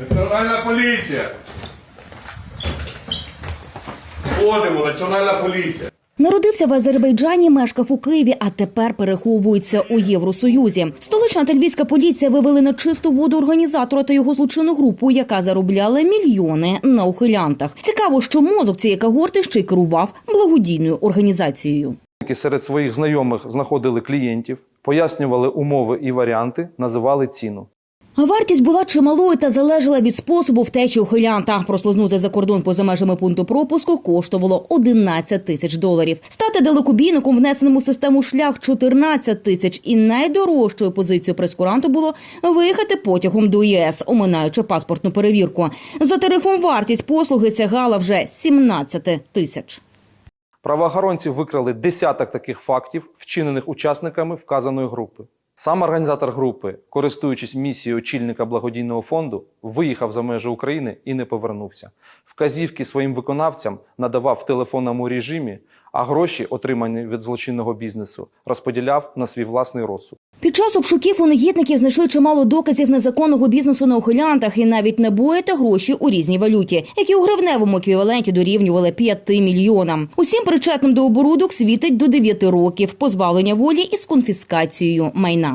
Національна поліція. Входимо, національна поліція. Народився в Азербайджані, мешкав у Києві, а тепер переховується у Євросоюзі. Столична та львівська поліція вивели на чисту воду організатора та його злочинну групу, яка заробляла мільйони на ухилянтах. Цікаво, що мозок цієї когорти ще й керував благодійною організацією. які серед своїх знайомих знаходили клієнтів, пояснювали умови і варіанти, називали ціну. Вартість була чималою та залежала від способу втечі ухилянта. Прослизнути за кордон поза межами пункту пропуску коштувало 11 тисяч доларів. Стати далекобійником, внесеним у систему шлях 14 тисяч. І найдорожчою позицією прескуранту було виїхати потягом до ЄС, оминаючи паспортну перевірку. За тарифом вартість послуги сягала вже 17 тисяч. Правоохоронці викрали десяток таких фактів, вчинених учасниками вказаної групи. Сам організатор групи, користуючись місією очільника благодійного фонду, виїхав за межі України і не повернувся. Вказівки своїм виконавцям надавав в телефонному режимі, а гроші, отримані від злочинного бізнесу, розподіляв на свій власний розсуд. Під час обшуків у негідників знайшли чимало доказів незаконного бізнесу на ухилянтах і навіть набої та гроші у різній валюті, які у гривневому еквіваленті дорівнювали 5 мільйонам. Усім причетним до оборудок світить до 9 років позбавлення волі із конфіскацією майна.